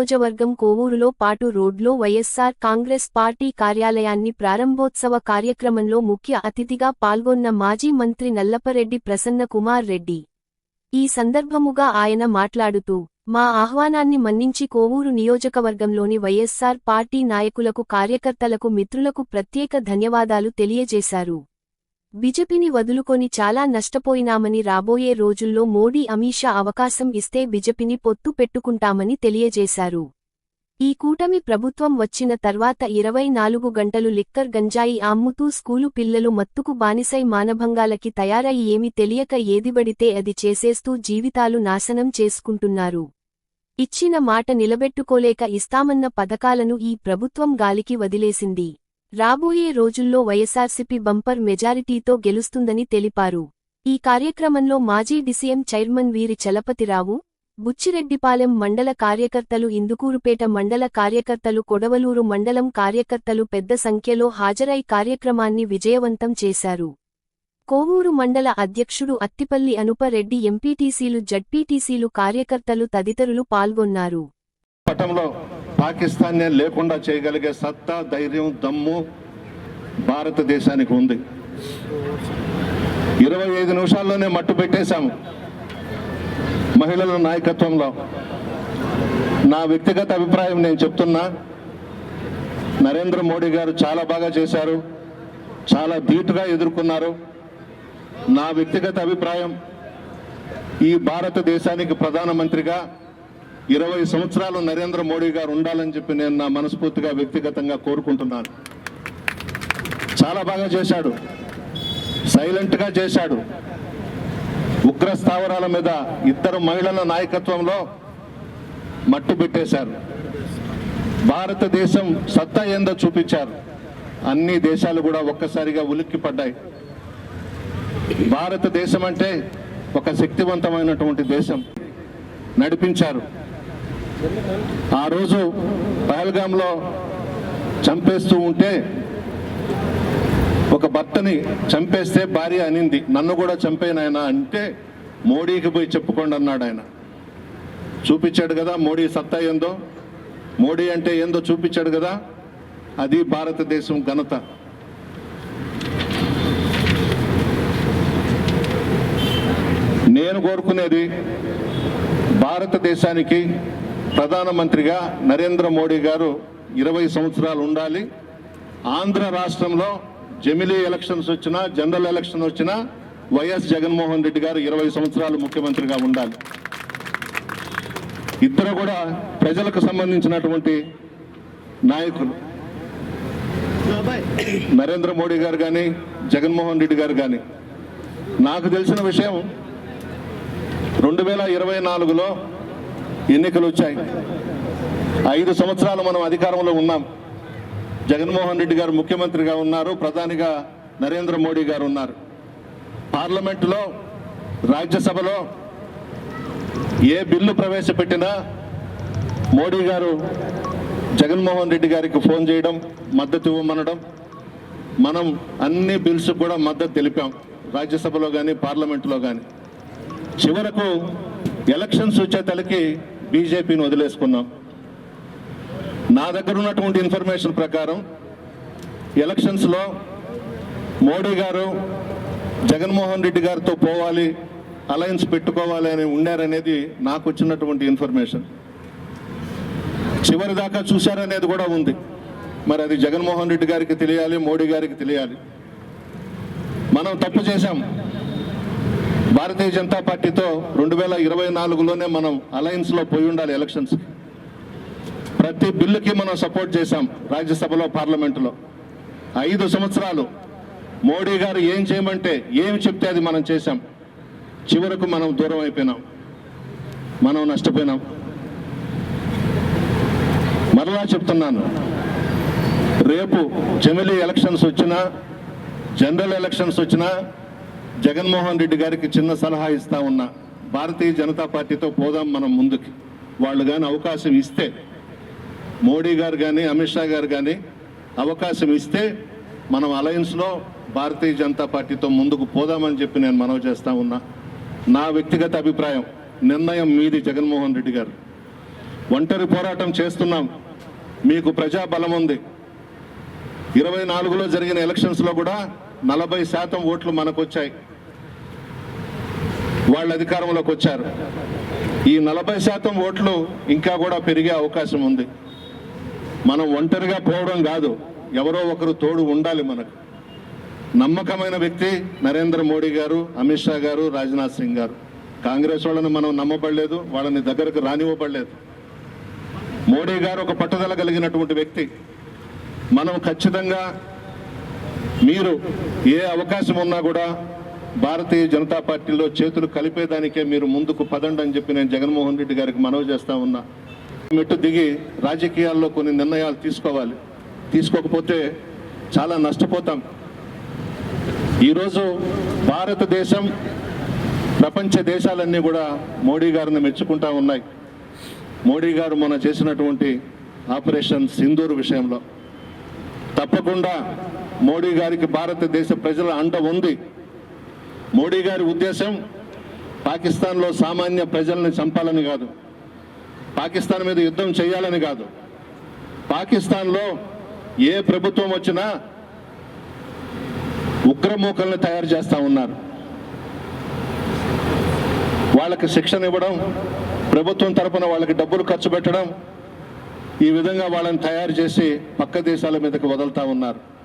నియోజకవర్గం కోవూరులో పాటు రోడ్లో వైఎస్సార్ కాంగ్రెస్ పార్టీ కార్యాలయాన్ని ప్రారంభోత్సవ కార్యక్రమంలో ముఖ్య అతిథిగా పాల్గొన్న మాజీ మంత్రి నల్లపరెడ్డి ప్రసన్న కుమార్ రెడ్డి. ఈ సందర్భముగా ఆయన మాట్లాడుతూ మా ఆహ్వానాన్ని మన్నించి కోవూరు నియోజకవర్గంలోని వైఎస్సార్ పార్టీ నాయకులకు కార్యకర్తలకు మిత్రులకు ప్రత్యేక ధన్యవాదాలు తెలియజేశారు. బిజెపిని వదులుకొని చాలా నష్టపోయినామని రాబోయే రోజుల్లో మోడీ అమీషా అవకాశం ఇస్తే బిజెపిని పొత్తు పెట్టుకుంటామని తెలియజేశారు. ఈ కూటమి ప్రభుత్వం వచ్చిన తర్వాత ఇరవై నాలుగు గంటలు లిక్కర్ గంజాయి అమ్ముతూ స్కూలు పిల్లలు మత్తుకు బానిసై మానభంగాలకి తయారై ఏమి తెలియక ఏదిబడితే అది చేసేస్తూ జీవితాలు నాశనం చేసుకుంటున్నారు. ఇచ్చిన మాట నిలబెట్టుకోలేక ఇస్తామన్న పథకాలను ఈ ప్రభుత్వం గాలికి వదిలేసింది. రాబోయే రోజుల్లో వైఎస్సార్సీపీ బంపర్ మెజారిటీతో గెలుస్తుందని తెలిపారు. ఈ కార్యక్రమంలో మాజీ డిసిఎం చైర్మన్ వీరి చలపతిరావు బుచ్చిరెడ్డిపాలెం మండల కార్యకర్తలు ఇందుకూరుపేట మండల కార్యకర్తలు కొడవలూరు మండలం కార్యకర్తలు పెద్ద సంఖ్యలో హాజరై కార్యక్రమాన్ని విజయవంతం చేశారు. కోవూరు మండల అధ్యక్షుడు అత్తిపల్లి అనుపరెడ్డి ఎంపీటీసీలు జడ్పీటీసీలు కార్యకర్తలు తదితరులు పాల్గొన్నారు. పాకిస్తాన్నే లేకుండా చేయగలిగే సత్తా ధైర్యం దమ్ము భారతదేశానికి ఉంది. ఇరవై ఐదు నిమిషాల్లోనే మట్టు పెట్టేశాము. మహిళల నాయకత్వంలో నా వ్యక్తిగత అభిప్రాయం నేను చెప్తున్నా. నరేంద్ర మోడీ గారు చాలా బాగా చేశారు. చాలా ధీటుగా ఎదుర్కొన్నారు. నా వ్యక్తిగత అభిప్రాయం ఈ భారతదేశానికి ప్రధానమంత్రిగా ఇరవై సంవత్సరాలు నరేంద్ర మోడీ గారు ఉండాలని చెప్పి నేను నా మనస్ఫూర్తిగా వ్యక్తిగతంగా కోరుకుంటున్నాను. చాలా బాగా చేశాడు. సైలెంట్గా చేశాడు. ఉగ్ర స్థావరాల మీద ఇద్దరు మహిళల నాయకత్వంలో మట్టు పెట్టేశారు. భారతదేశం సత్తా ఏందో చూపించారు. అన్ని దేశాలు కూడా ఒక్కసారిగా ఉలిక్కి పడ్డాయి భారతదేశం అంటే ఒక శక్తివంతమైనటువంటి దేశం. నడిపించారు. ఆ రోజు పహల్గాంలో చంపేస్తూ ఉంటే ఒక భర్తని చంపేస్తే భార్య అనింది నన్ను కూడా చంపేనాయన అంటే మోడీకి పోయి చెప్పుకోండి అన్నాడు ఆయన. చూపించాడు కదా మోడీ సత్తా ఏందో. మోడీ అంటే ఏందో చూపించాడు కదా. అది భారతదేశం ఘనత. నేను కోరుకునేది భారతదేశానికి ప్రధానమంత్రిగా నరేంద్ర మోడీ గారు ఇరవై సంవత్సరాలు ఉండాలి. ఆంధ్ర రాష్ట్రంలో జమిలీ ఎలక్షన్స్ వచ్చినా జనరల్ ఎలక్షన్ వచ్చినా వైఎస్ జగన్మోహన్ రెడ్డి గారు ఇరవై సంవత్సరాలు ముఖ్యమంత్రిగా ఉండాలి. ఇద్దరు కూడా ప్రజలకు సంబంధించినటువంటి నాయకులు. నరేంద్ర మోడీ గారు కానీ జగన్మోహన్ రెడ్డి గారు కానీ నాకు తెలిసిన విషయం రెండు వేల ఇరవై నాలుగులో ఎన్నికలు వచ్చాయి. ఐదు సంవత్సరాలు మనం అధికారంలో ఉన్నాం. జగన్మోహన్ రెడ్డి గారు ముఖ్యమంత్రిగా ఉన్నారు ప్రధానిగా నరేంద్ర మోడీ గారు ఉన్నారు. పార్లమెంటులో రాజ్యసభలో ఏ బిల్లు ప్రవేశపెట్టినా మోడీ గారు జగన్మోహన్ రెడ్డి గారికి ఫోన్ చేయడం మద్దతు ఇవ్వమనడం మనం అన్ని బిల్స్ కూడా మద్దతు తెలిపాం. రాజ్యసభలో కానీ పార్లమెంటులో కానీ చివరకు ఎలక్షన్స్ వచ్చే తలకి బీజేపీని వదిలేసుకున్నాం. నా దగ్గర ఉన్నటువంటి ఇన్ఫర్మేషన్ ప్రకారం ఎలక్షన్స్లో మోడీ గారు జగన్మోహన్ రెడ్డి గారితో పోవాలి అలయన్స్ పెట్టుకోవాలి అని ఉండారనేది నాకు వచ్చినటువంటి ఇన్ఫర్మేషన్. చివరి దాకా చూశారనేది కూడా ఉంది. మరి అది జగన్మోహన్ రెడ్డి గారికి తెలియాలి మోడీ గారికి తెలియాలి. మనం తప్పు చేశాం. భారతీయ జనతా పార్టీతో రెండు వేల ఇరవై నాలుగులోనే మనం అలయన్స్లో పోయి ఉండాలి ఎలక్షన్స్. ప్రతి బిల్లుకి మనం సపోర్ట్ చేశాం రాజ్యసభలో పార్లమెంటులో. ఐదు సంవత్సరాలు మోడీ గారు ఏం చేయమంటే ఏం చెప్తే అది మనం చేశాం. చివరకు మనం దూరం అయిపోయినాం. మనం నష్టపోయినాం. మరలా చెప్తున్నాను. రేపు జమిలీ ఎలక్షన్స్ వచ్చినా జనరల్ ఎలక్షన్స్ వచ్చినా జగన్మోహన్ రెడ్డి గారికి చిన్న సలహా ఇస్తా ఉన్నా భారతీయ జనతా పార్టీతో పోదాం మనం ముందుకి. వాళ్ళు కానీ అవకాశం ఇస్తే మోడీ గారు కానీ అమిత్ షా గారు కానీ అవకాశం ఇస్తే మనం అలయన్స్లో భారతీయ జనతా పార్టీతో ముందుకు పోదామని చెప్పి నేను మనవి చేస్తా ఉన్నా. నా వ్యక్తిగత అభిప్రాయం నిర్ణయం మీది జగన్మోహన్ రెడ్డి గారు. ఒంటరి పోరాటం చేస్తున్నాం. మీకు ప్రజా బలం ఉంది. ఇరవై నాలుగులో జరిగిన ఎలక్షన్స్లో కూడా నలభై శాతం ఓట్లు మనకు వచ్చాయి వాళ్ళు అధికారంలోకి వచ్చారు. ఈ నలభై శాతం ఓట్లు ఇంకా కూడా పెరిగే అవకాశం ఉంది. మనం ఒంటరిగా పోవడం కాదు ఎవరో ఒకరు తోడు ఉండాలి మనకు. నమ్మకమైన వ్యక్తి నరేంద్ర మోడీ గారు అమిత్ షా గారు రాజ్నాథ్ సింగ్ గారు. కాంగ్రెస్ వాళ్ళని మనం నమ్మబడలేదు వాళ్ళని దగ్గరకు రానివ్వబడలేదు. మోడీ గారు ఒక పట్టుదల కలిగినటువంటి వ్యక్తి. మనం ఖచ్చితంగా మీరు ఏ అవకాశం ఉన్నా కూడా భారతీయ జనతా పార్టీలో చేతులు కలిపేదానికే మీరు ముందుకు పదండి అని చెప్పి నేను జగన్మోహన్ రెడ్డి గారికి మనవి చేస్తా ఉన్నా. మెట్టు దిగి రాజకీయాల్లో కొన్ని నిర్ణయాలు తీసుకోవాలి. తీసుకోకపోతే చాలా నష్టపోతాం. ఈరోజు భారతదేశం ప్రపంచ దేశాలన్నీ కూడా మోడీ గారిని మెచ్చుకుంటా ఉన్నాయి. మోడీ గారు మొన్న చేసినటువంటి ఆపరేషన్ సింధూర్ విషయంలో. తప్పకుండా మోడీ గారికి భారతదేశ ప్రజల అండ ఉంది. మోడీ గారి ఉద్దేశం పాకిస్తాన్లో సామాన్య ప్రజల్ని చంపాలని కాదు. పాకిస్తాన్ మీద యుద్ధం చేయాలని కాదు. పాకిస్తాన్లో ఏ ప్రభుత్వం వచ్చినా ఉగ్రమూకల్ని తయారు చేస్తూ ఉన్నారు. వాళ్ళకి శిక్షణ ఇవ్వడం ప్రభుత్వం తరపున వాళ్ళకి డబ్బులు ఖర్చు పెట్టడం ఈ విధంగా వాళ్ళని తయారు చేసి పక్క దేశాల మీదకి వదులుతూ ఉన్నారు.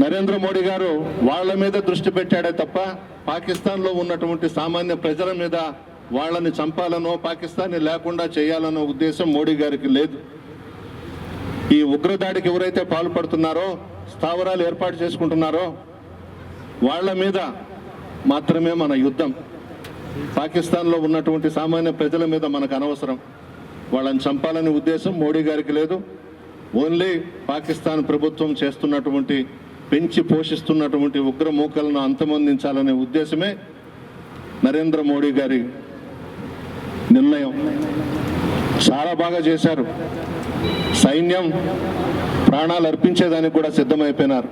నరేంద్ర మోడీ గారు వాళ్ళ మీద దృష్టి పెట్టాడే తప్ప పాకిస్తాన్లో ఉన్నటువంటి సామాన్య ప్రజల మీద వాళ్ళని చంపాలనో పాకిస్తాన్ని లేకుండా చేయాలనో ఉద్దేశం మోడీ గారికి లేదు. ఈ ఉగ్రదాడికి ఎవరైతే పాల్పడుతున్నారో స్థావరాలు ఏర్పాటు చేసుకుంటున్నారో వాళ్ళ మీద మాత్రమే మన యుద్ధం. పాకిస్తాన్లో ఉన్నటువంటి సామాన్య ప్రజల మీద మనకు అనవసరం. వాళ్ళని చంపాలనే ఉద్దేశం మోడీ గారికి లేదు. ఓన్లీ పాకిస్తాన్ ప్రభుత్వం చేస్తున్నటువంటి పెంచి పోషిస్తున్నటువంటి ఉగ్ర మూకలను అంతమొందించాలనే ఉద్దేశమే నరేంద్ర మోడీ గారి నిర్ణయం. చాలా బాగా చేశారు. సైన్యం ప్రాణాలు అర్పించేదానికి కూడా సిద్ధమైపోయినారు.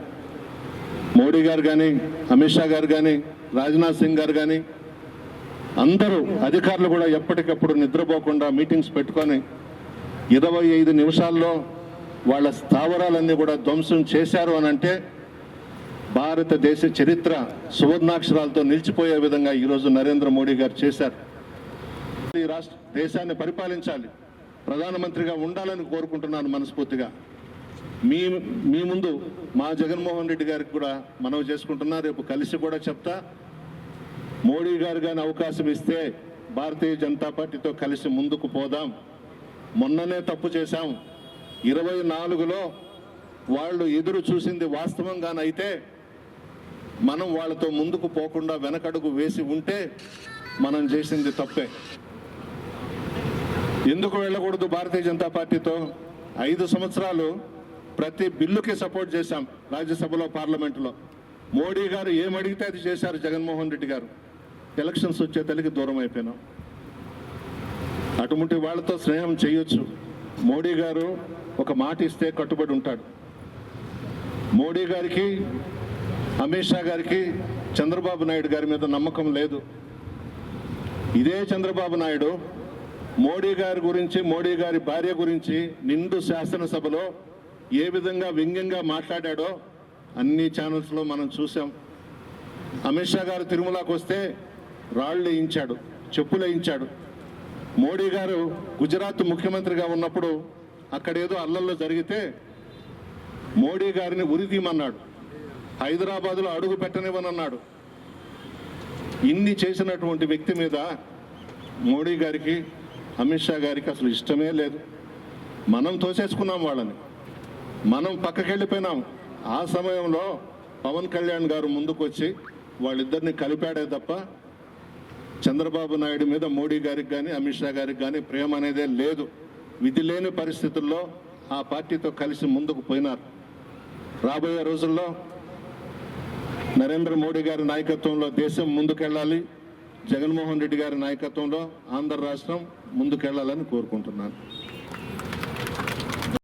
మోడీ గారు కానీ అమిత్ షా గారు కానీ రాజ్నాథ్ సింగ్ గారు కానీ అందరూ అధికారులు కూడా ఎప్పటికప్పుడు నిద్రపోకుండా మీటింగ్స్ పెట్టుకొని ఇరవై ఐదు నిమిషాల్లో వాళ్ళ స్థావరాలన్నీ కూడా ధ్వంసం చేశారు అని అంటే భారతదేశ చరిత్ర సువర్ణాక్షరాలతో నిలిచిపోయే విధంగా ఈరోజు నరేంద్ర మోడీ గారు చేశారు. ఈ రాష్ట్ర దేశాన్ని పరిపాలించాలి. ప్రధానమంత్రిగా ఉండాలని కోరుకుంటున్నాను మనస్ఫూర్తిగా. మీ మీ ముందు మా జగన్మోహన్ రెడ్డి గారికి కూడా మనవి చేసుకుంటున్నా రేపు కలిసి కూడా చెప్తా. మోడీ గారు కానీ అవకాశం ఇస్తే భారతీయ జనతా పార్టీతో కలిసి ముందుకు పోదాం. మొన్ననే తప్పు చేశాం. ఇరవై నాలుగులో వాళ్ళు ఎదురు చూసింది వాస్తవంగానైతే మనం వాళ్ళతో ముందుకు పోకుండా వెనకడుగు వేసి ఉంటే మనం చేసింది తప్పే. ఎందుకు వెళ్ళకూడదు భారతీయ జనతా పార్టీతో? ఐదు సంవత్సరాలు ప్రతి బిల్లుకి సపోర్ట్ చేశాం రాజ్యసభలో పార్లమెంటులో. మోడీ గారు ఏమడిగితే అది చేశారు జగన్మోహన్ రెడ్డి గారు. ఎలక్షన్స్ వచ్చే తల్లికి దూరం అయిపోయినాం. అటువంటి వాళ్ళతో స్నేహం చేయొచ్చు. మోడీ గారు ఒక మాట ఇస్తే కట్టుబడి ఉంటాడు. మోడీ గారికి అమిత్ షా గారికి చంద్రబాబు నాయుడు గారి మీద నమ్మకం లేదు. ఇదే చంద్రబాబు నాయుడు మోడీ గారి గురించి మోడీ గారి భార్య గురించి నిండు శాసనసభలో ఏ విధంగా వ్యంగ్యంగా మాట్లాడాడో అన్ని ఛానల్స్లో మనం చూసాం అమిత్ షా గారు తిరుమలకు వస్తే రాళ్ళు వేయించాడు చెప్పులు వేయించాడు. మోడీ గారు గుజరాత్ ముఖ్యమంత్రిగా ఉన్నప్పుడు అక్కడేదో అల్లల్లో జరిగితే మోడీ గారిని ఉరిదీమన్నాడు హైదరాబాద్లో అడుగు పెట్టనివ్వనన్నాడు. ఇన్ని చేసినటువంటి వ్యక్తి మీద మోడీ గారికి అమిత్ షా గారికి అసలు ఇష్టమే లేదు. మనం తోసేసుకున్నాం వాళ్ళని. మనం పక్కకెళ్ళిపోయినాం. ఆ సమయంలో పవన్ కళ్యాణ్ గారు ముందుకు వచ్చి వాళ్ళిద్దరిని కలిపాడే తప్ప చంద్రబాబు నాయుడు మీద మోడీ గారికి కానీ అమిత్ షా గారికి కానీ ప్రేమ అనేదే లేదు. విధి లేని పరిస్థితుల్లో ఆ పార్టీతో కలిసి ముందుకు పోయినారు. రాబోయే రోజుల్లో నరేంద్ర మోడీ గారి నాయకత్వంలో దేశం ముందుకెళ్ళాలి. జగన్మోహన్ రెడ్డి గారి నాయకత్వంలో ఆంధ్ర రాష్ట్రం ముందుకెళ్ళాలని కోరుకుంటున్నాను.